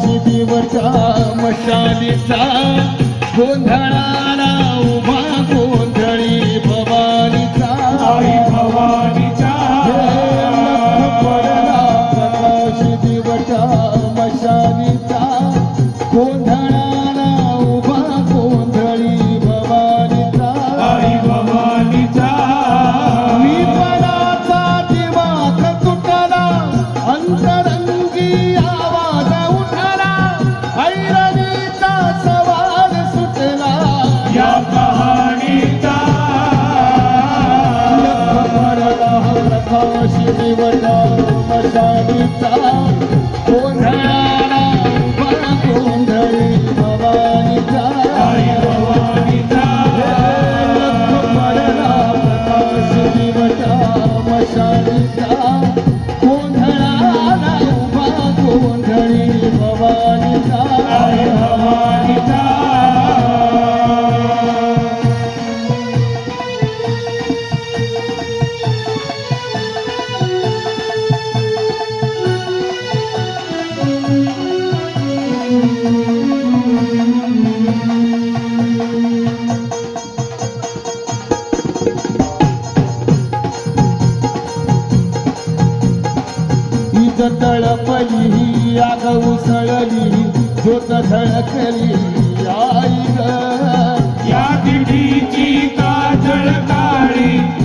शिबीवरच्या मशालीचा गोंधळाला उभा जीवन मशालीचा गोंधळा. वीज तळपली ही आग उसळली ज्योत झळकली आई या दिडीची काजळ काळी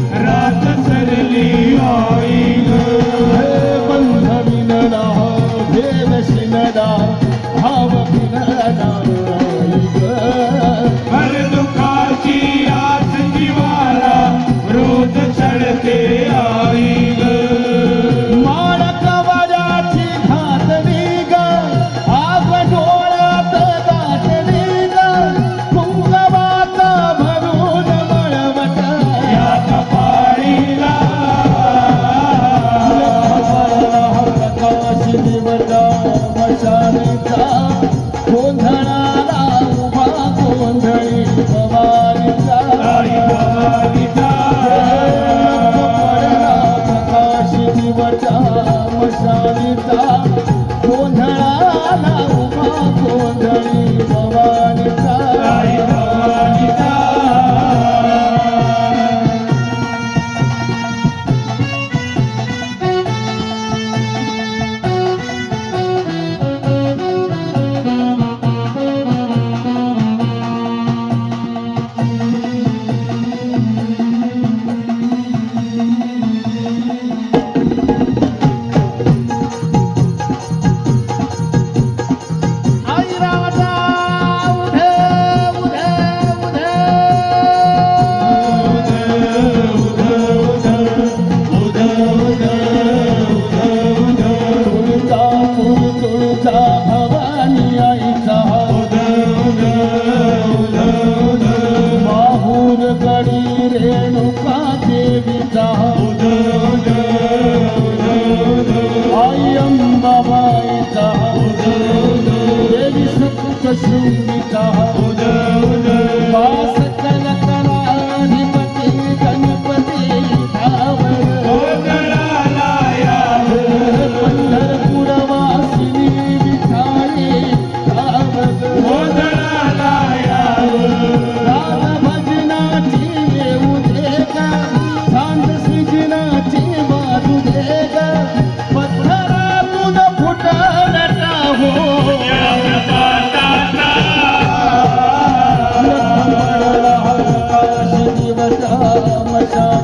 Jum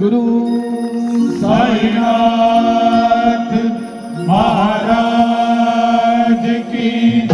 ਗੁਰੂ ਸਾਈਨਾਥ ਮਹਾਰਾਜ ਕੀ